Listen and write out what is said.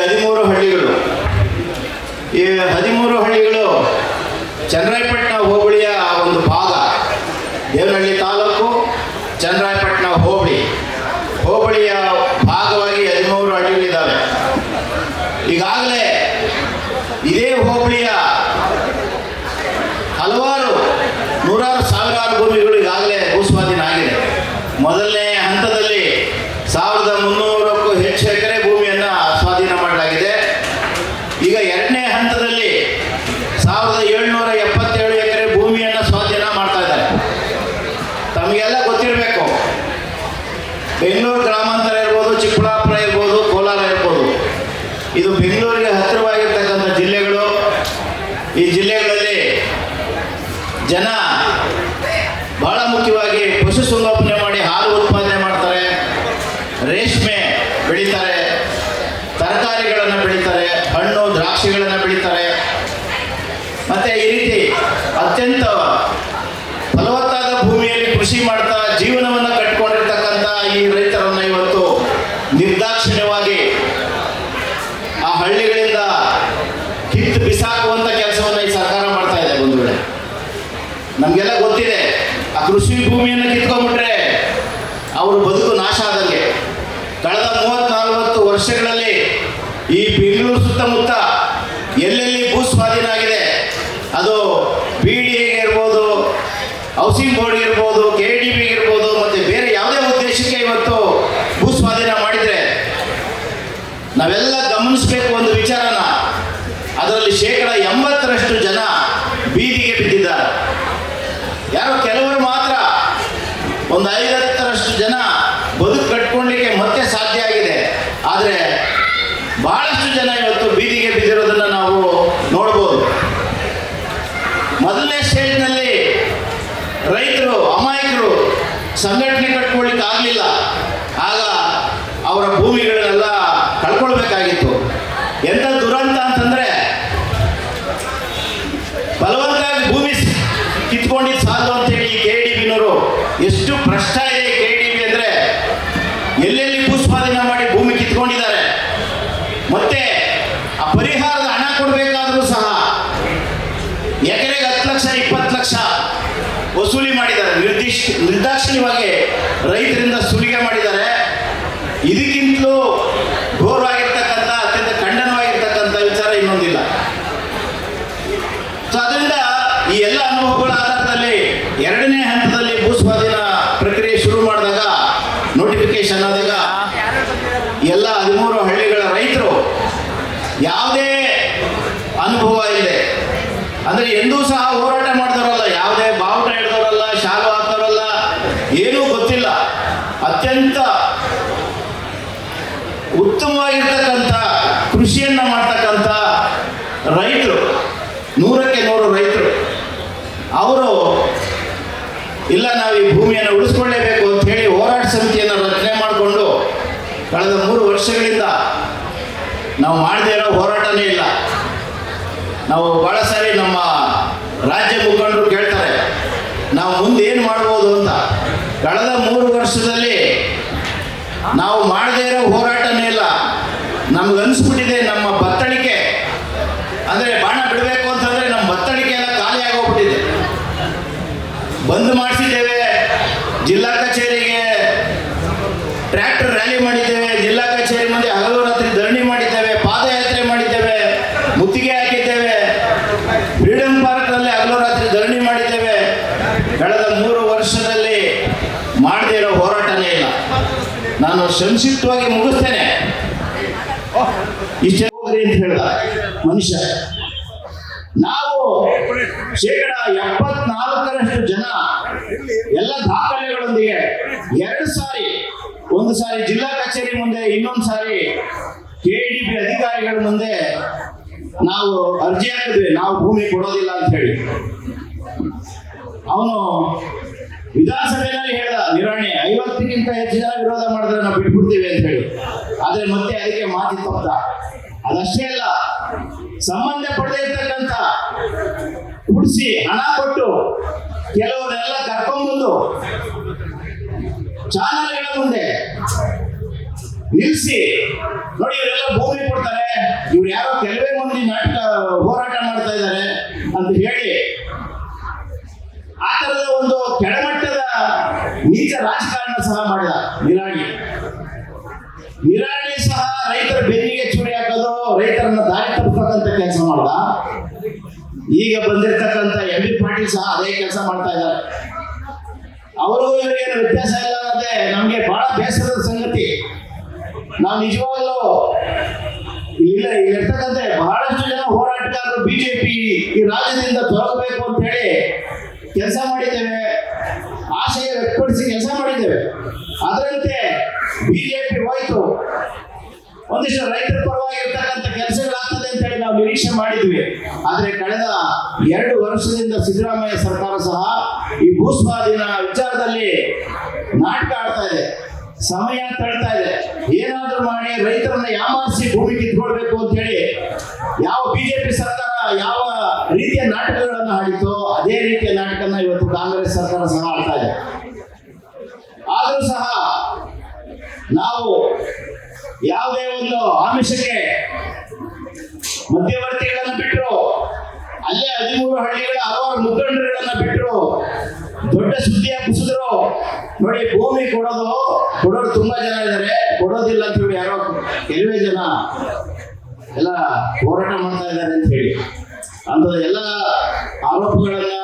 ಹದಿಮೂರು ಹಳ್ಳಿಗಳು. ಈ ಹದಿಮೂರು ಹಳ್ಳಿಗಳು ಚಂದ್ರಾಯಪಟ್ಟಣ ಹೋಬಳಿಯ ಒಂದು ಭಾಗ. ದೇವನಹಳ್ಳಿ ತಾಲೂಕು ಚಂದ್ರಾಯಪಟ್ಟಣ ಹೋಬಳಿ. ಹೋಬಳಿಯ ಭಾಗವಾಗಿ ಹದಿಮೂರು ಹಳ್ಳಿಗಳಿದ್ದಾವೆ. ಈಗಾಗಲೇ ಇದೇ ಹೋಬಳಿಯ ಹಲವಾರು ನೂರಾರು ಸಾವಿರಾರು ಭೂಮಿಗಳು ಈಗಾಗಲೇ ಭೂಸ್ವಾಧೀನ ಆಗಿದೆ ಮೊದಲನೇ ಹಂತದಲ್ಲಿ ಸಾವಿರದ ಮುನ್ನೂರಕ್ಕೂ ಹೆಚ್ಚು ಎಕರೆ ಭೂಮಿಯನ್ನು ಸ್ವಾಧೀನ ಮಾಡಲಾಗಿದೆ ಈಗ ಎರಡನೇ ಹಂತದಲ್ಲಿ ಸಾವಿರದ ಏಳ್ನೂರ ಎಪ್ಪತ್ತೇಳು ಎಕರೆ ಭೂಮಿಯನ್ನು ಸ್ವಾಧೀನ ಮಾಡ್ತಾ ಇದ್ದಾರೆ ತಮಗೆಲ್ಲ ಗೊತ್ತಿರಬೇಕು ಬೆಂಗಳೂರು ಗ್ರಾಮಾಂತರ ಇರ್ಬೋದು ಚಿಕ್ಕಬಳ್ಳಾಪುರ ಇರ್ಬೋದು ಕೋಲಾರ ಇರ್ಬೋದು ಇದು ಬೆಂಗಳೂರಿಗೆ ಹತ್ತಿರವಾಗಿರ್ತಕ್ಕಂಥ ಜಿಲ್ಲೆಗಳು ಈ ಜಿಲ್ಲೆಗಳಲ್ಲಿ ಜನ ಬಹಳ ಮುಖ್ಯವಾಗಿ ಪಶುಸಂಗೋಪನೆ ಮಾಡಿ ಹಾಲು ಉತ್ಪಾದನೆ ಮಾಡ್ತಾರೆ, ರೇಷ್ಮೆ ಬೆಳೀತಾರೆ, ತರಕಾರಿಗಳನ್ನು ಬೆಳೀತಾರೆ, ಹಣ್ಣು, ದ್ರಾಕ್ಷಿಗಳನ್ನು ಬೆಳೀತಾರೆ. ಮತ್ತೆ ಈ ರೀತಿ ಅತ್ಯಂತ ಫಲವತ್ತಾದ ಭೂಮಿಯಲ್ಲಿ ಕೃಷಿ ಮಾಡ್ತಾ ಜೀವನವನ್ನು ಕಟ್ಕೊಂಡಿರ್ತಕ್ಕಂಥ ಈ ರೈತರನ್ನು ಇವತ್ತು ನಿರ್ದಾಕ್ಷಿಣ್ಯವಾಗಿ ಆ ಹಳ್ಳಿಗಳಿಂದ ಕಿತ್ತು ಬಿಸಾಕುವಂತ ಕೆಲಸವನ್ನ ಈ ಸರ್ಕಾರ ಮಾಡ್ತಾ ಇದೆ ಬಂಧುಗಳೇ ನಮಗೆಲ್ಲ ಗೊತ್ತಿದೆ, ಆ ಕೃಷಿ ಭೂಮಿಯನ್ನು ಕಿತ್ಕೊಂಡ್ಬಿಟ್ರೆ ಅವರು ಬದುಕು ನಾಶ ಆದಂಗೆ. ಕಳೆದ ಮೂವತ್ತ್ ನಲವತ್ತು ವರ್ಷಗಳಲ್ಲಿ ಈ ಬೆಂಗಳೂರು ಸುತ್ತಮುತ್ತ ಎಲ್ಲೆಲ್ಲಿ ಭೂ ಸ್ವಾಧೀನ ಆಗಿದೆ ಅದು ಬಿ ಡಿ ಇರ್ಬೋದು, ಹೌಸಿಂಗ್ ಬೋರ್ಡ್ ಇರ್ಬೋದು, ಕೆ ಡಿ ಬಿ ಇರ್ಬೋದು, ಮತ್ತು ಬೇರೆ ಯಾವುದೇ ಉದ್ದೇಶಕ್ಕೆ ಇವತ್ತು ಭೂ ಸ್ವಾಧೀನ ಮಾಡಿದರೆ, ನಾವೆಲ್ಲ ಗಮನಿಸಬೇಕು ಒಂದು ವಿಚಾರನ. ಅದರಲ್ಲಿ ಶೇಕಡ ಎಂಬತ್ತರಷ್ಟು ಜನ ಬೀದಿಗೆ ಬಿದ್ದಿದ್ದಾರೆ ಯಾರೋ ಕೆಲವರು ಮಾತ್ರ ಒಂದು ಐವತ್ತರಷ್ಟು ಜನ ಬದುಕು ಕಟ್ಕೊಳ್ಳಿಕ್ಕೆ ಮತ್ತೆ ಸಾಧ್ಯ ಆಗಿದೆ. ಆದರೆ ಬಹಳಷ್ಟು ಜನ ಇವತ್ತು ಬೀದಿಗೆ ಬಿದ್ದಿರೋದನ್ನು ನಾವು ನೋಡ್ಬೋದು. ಮೊದಲನೇ ಸ್ಟೇಜ್ನಲ್ಲಿ ರೈತರು, ಅಮಾಯಕರು ಸಂಘಟನೆ ಕಟ್ಕೊಳ್ಳಿಕ್ಕೆ ಆಗಲಿಲ್ಲ. ಆಗ ಅವರ ಭೂಮಿಗಳನ್ನೆಲ್ಲ ಎಲ್ಲೆಲ್ಲಿ ಭೂಸ್ವಾಧೀನ ಮಾಡಿ ಭೂಮಿ ಕಿತ್ಕೊಂಡಿದ್ದಾರೆ? ಮತ್ತೆ ಆ ಪರಿಹಾರದ ಹಣ ಕೊಡಬೇಕಾದ್ರೂ ಸಹ ಎಕರೆಗೆ ಹತ್ತು ಲಕ್ಷ, ಇಪ್ಪತ್ತು ಲಕ್ಷ ವಸೂಲಿ ಮಾಡಿದ್ದಾರೆ. ನಿರ್ದಿಷ್ಟ ನಿರ್ದಾಕ್ಷಿಣ್ಯವಾಗಿ ರೈತರಿಂದ ಸುಲಿಗೆ ಮಾಡಿದ್ದಾರೆ ಇದಕ್ಕಿಂತಲೂ ಘೋರವಾಗಿರ್ತಕ್ಕಂಥ ಅತ್ಯಂತ ಖಂಡನವಾಗಿರ್ತಕ್ಕಂಥ ವಿಚಾರ ಇನ್ನೊಂದಿಲ್ಲ ಸೊ ಅದರಿಂದ ಈ ಎಲ್ಲ ಅನುಭವಗಳ ಆಧಾರದಲ್ಲಿ ಎರಡನೇ ಹಂತದಲ್ಲಿ ಭೂ ಸ್ವಾಧೀನ ಪ್ರಕ್ರಿಯೆ ಶುರು ಮಾಡಿದಾಗ ನೋಟಿಫಿಕೇಶನ್ ಆದಾಗ ಎಲ್ಲ ಹದಿಮೂರು ಹಳ್ಳಿಗಳ ರೈತರು ಯಾವುದೇ ಅನುಭವ ಇದೆ ಅಂದ್ರೆ ಎಂದೂ ಸಹ ಹೋರಾಟ ಮಾಡಿದವರಲ್ಲ, ಯಾವುದೇ ಬಾವುಟ ಹಿಡಿದವರಲ್ಲ, ಶಾಲು ಹಾಕ್ದವರಲ್ಲ, ಏನೂ ಗೊತ್ತಿಲ್ಲ. ಅತ್ಯಂತ ಉತ್ತಮವಾಗಿರ್ತಕ್ಕಂಥ ಕೃಷಿಯನ್ನ ಮಾಡ್ತಕ್ಕಂಥ ರೈತರು, ನೂರಕ್ಕೆ ನೂರು ರೈತರು, ಅವರು, ಇಲ್ಲ, ನಾವು ಈ ಭೂಮಿಯನ್ನು ಉಳಿಸ್ಕೊಳ್ಳೇಬೇಕು ಅಂತ ಹೇಳಿ ಹೋರಾಟ ಸಮಿತಿಯನ್ನು ರಚನೆ ಮಾಡಿಕೊಂಡು ಕಳೆದ ಮೂರು ವರ್ಷಗಳಿಂದ ನಾವು ಮಾಡದೇ ಇರೋ ಹೋರಾಟನೇ ಇಲ್ಲ. ನಾವು ಬಹಳ ಸಾರಿ ನಮ್ಮ ರಾಜ್ಯ ಮುಖಂಡರು ಕೇಳ್ತಾರೆ, ನಾವು ಮುಂದೆ ಏನು ಮಾಡ್ಬೋದು ಅಂತ. ಕಳೆದ ಮೂರು ವರ್ಷದಲ್ಲಿ ನಾವು ಮಾಡದೇ ಇರೋ ಹೋರಾಟನೇ ಇಲ್ಲ. ನಮ್ಗೆ ಅನಿಸ್ಬಿಟ್ಟಿದೆ ನಮ್ಮ ಬತ್ತಳಿಕೆ. ಅಂದರೆ ಬಾಣ ಬಿಡಬೇಕು ಅಂತಂದರೆ ನಮ್ಮ ಬತ್ತಳಿಕೆ ಎಲ್ಲ ಖಾಲಿ ಆಗೋಗ್ಬಿಟ್ಟಿದೆ. ಬಂದ್ ಮಾಡಿಸಿದ್ದೇವೆ, ಜಿಲ್ಲಾ ಕಚೇರಿಗೆ ಟ್ರ್ಯಾಕ್ಟರ್ ರ್ಯಾಲಿ ಮಾಡಿದ್ದೇವೆ, ಜಿಲ್ಲಾ ಕಚೇರಿ ಮುಂದೆ ಹಗಲು ಮೂರು ವರ್ಷದಲ್ಲಿ ಮಾಡದೇ ಇರೋ ಹೋರಾಟನೇ ಇಲ್ಲ. ನಾನು ಸಂಕ್ಷಿಪ್ತವಾಗಿ ಮುಗಿಸ್ತೇನೆ. ಇಷ್ಟೇ ಅಂತ ಹೇಳ್ದ ಮನುಷ್ಯ. ನಾವು ಶೇಕಡ ಎಪ್ಪತ್ನಾಲ್ಕರಷ್ಟು ಜನ ಎಲ್ಲ ದಾಖಲೆಗಳೊಂದಿಗೆ ಎರಡು ಸಾರಿ, ಒಂದು ಸಾರಿ ಜಿಲ್ಲಾ ಕಚೇರಿ ಮುಂದೆ, ಇನ್ನೊಂದು ಸಾರಿ ಕೆಡಿಪಿ ಅಧಿಕಾರಿಗಳ ಮುಂದೆ ನಾವು ಅರ್ಜಿ ಹಾಕಿದ್ವಿ. ನಾವು ಭೂಮಿ ಕೊಡೋದಿಲ್ಲ ಅಂತ ಹೇಳಿ. ಅವನು ವಿಧಾನಸಭೆಯಲ್ಲಿ ಹೇಳ್ದ ನಿರಾಣಿ, ಐವತ್ತಕ್ಕಿಂತ ಹೆಚ್ಚು ಜನ ವಿರೋಧ ಮಾಡಿದ್ರೆ ನಾವು ಬಿಟ್ಬಿಡ್ತೀವಿ ಅಂತ ಹೇಳಿ. ಆದ್ರೆ ಮತ್ತೆ ಅದಕ್ಕೆ ಮಾತಿ ತಪ್ಪ ಅದಷ್ಟೇ ಅಲ್ಲ, ಸಂಬಂಧ ಪಡೆದೇ ಇರ್ತಕ್ಕಂತ ಕುಡಿಸಿ ಹಣ ಕೊಟ್ಟು ಕೆಲವರೆಲ್ಲ ಕರ್ಕೊಂಡ್ಬಂದು ಚಾನಲ್ಗಳ ಮುಂದೆ ನಿಲ್ಲಿಸಿ ನೋಡಿ ಇವರೆಲ್ಲ ಭೂಮಿ ಕೊಡ್ತಾರೆ, ಇವ್ರು ಯಾರೋ ಕೆಲವೇ ಮಂದಿ ನಾಟಕ ಹೋರಾಟ ಮಾಡ್ತಾ ಇದ್ದಾರೆ ಅಂತ ಹೇಳಿ ಕೆಳಮಟ್ಟದ ನೀಚ ರಾಜಕಾರಣ ಸಹ ಮಾಡಿದ ನಿರಾಣಿ. ನಿರಾಣಿ ಸಹ ರೈತರ ಬೆನ್ನಿಗೆ ಚೂರಿ ಹಾಕೋದು, ರೈತರನ್ನ ದಾರಿ ತಪ್ಪಿಸ್ತಕ್ಕಂಥ ಕೆಲಸ ಮಾಡ್ದ. ಈಗ ಬಂದಿರತಕ್ಕಂಥ ಎಂ ಬಿ ಪಾಟೀಲ್ ಸಹ ಅದೇ ಕೆಲಸ ಮಾಡ್ತಾ ಇದ್ದಾರೆ. ಅವರು ಇವರಿಗೇನು ವ್ಯತ್ಯಾಸ ಇಲ್ಲ ಅನ್ನೋದೇ ನಮಗೆ ಬಹಳ ಬೇಸರದ ಸಂಗತಿ. ನಾವು ನಿಜವಾಗ್ಲೂ ಇಲ್ಲ ಇಲ್ಲಿರ್ತಕ್ಕಂಥ ಬಹಳಷ್ಟು ಜನ ಹೋರಾಟಗಾರರು ಬಿಜೆಪಿ ಈ ರಾಜ್ಯದಿಂದ ತೊಲಗಬೇಕು ಅಂತ ಹೇಳಿ ಕೆಲಸ ಮಾಡಿದ್ದೇವೆ. ವ್ಯಕ್ತಪಡಿಸಿ ಕೆಲಸ ಮಾಡಿದ್ದೇವೆ. ಅದರಂತೆ ಬಿಜೆಪಿ ಹೋಯ್ತು. ಒಂದಿಷ್ಟು ರೈತರ ಪರವಾಗಿರ್ತಕ್ಕಂಥ ಕೆಲಸಗಳಾಗ್ತದೆ ಅಂತ ಹೇಳಿ ನಾವು ನಿರೀಕ್ಷೆ ಮಾಡಿದ್ವಿ. ಆದ್ರೆ ಕಳೆದ ಎರಡು ವರ್ಷದಿಂದ ಸಿದ್ದರಾಮಯ್ಯ ಸರ್ಕಾರ ಸಹ ಈ ಭೂಸ್ವಾಧೀನ ವಿಚಾರದಲ್ಲಿ ನಾಟಕ ಆಡ್ತಾ ಇದೆ. ಸಮಯ ತಳ್ತಾ ಇದೆ. ಏನಾದ್ರೂ ಮಾಡಿ ರೈತರನ್ನ ಯಾಮಾರಿಸಿ ಭೂಮಿ ಕಿತ್ಕೊಳ್ಬೇಕು ಅಂತ ಹೇಳಿ ಯಾವ ಬಿಜೆಪಿ ಸರ್ಕಾರ ಯಾವ ರೀತಿಯ ನಾಟಕಗಳನ್ನು ಆಡಿತೋ ಅದೇ ರೀತಿಯ ನಾಟಕನ ಇವತ್ತು ಕಾಂಗ್ರೆಸ್ ಸರ್ಕಾರ ಸಹ ಆಡ್ತಾ ಇದೆ. ಆದ್ರೂ ಸಹ ನಾವು ಯಾವುದೇ ಒಂದು ಆಮಿಷಕ್ಕೆ ಮಧ್ಯವರ್ತಿಗಳನ್ನು ಬಿಟ್ಟರು ಅಲ್ಲೇ ಹದಿಮೂರು ಹಳ್ಳಿಗಳ ಹಲವಾರು ಮುಖಂಡರುಗಳನ್ನ ಬಿಟ್ಟರು ದೊಡ್ಡ ಸುದ್ದಿ ಕುಸಿದ್ರು. ನೋಡಿ, ಭೂಮಿ ಕೊಡೋದು, ಕೊಡೋರು ತುಂಬಾ ಜನ ಇದ್ದಾರೆ ಕೊಡೋದಿಲ್ಲ ಅಂತ ಹೇಳಿ ಯಾರೋ ಕೆಲವೇ ಜನ ಎಲ್ಲ ಹೋರಾಟ ಮಾಡ್ತಾ ಇದ್ದಾರೆ ಅಂತ ಹೇಳಿ. ಅಂತ ಎಲ್ಲ ಆರೋಪಗಳನ್ನ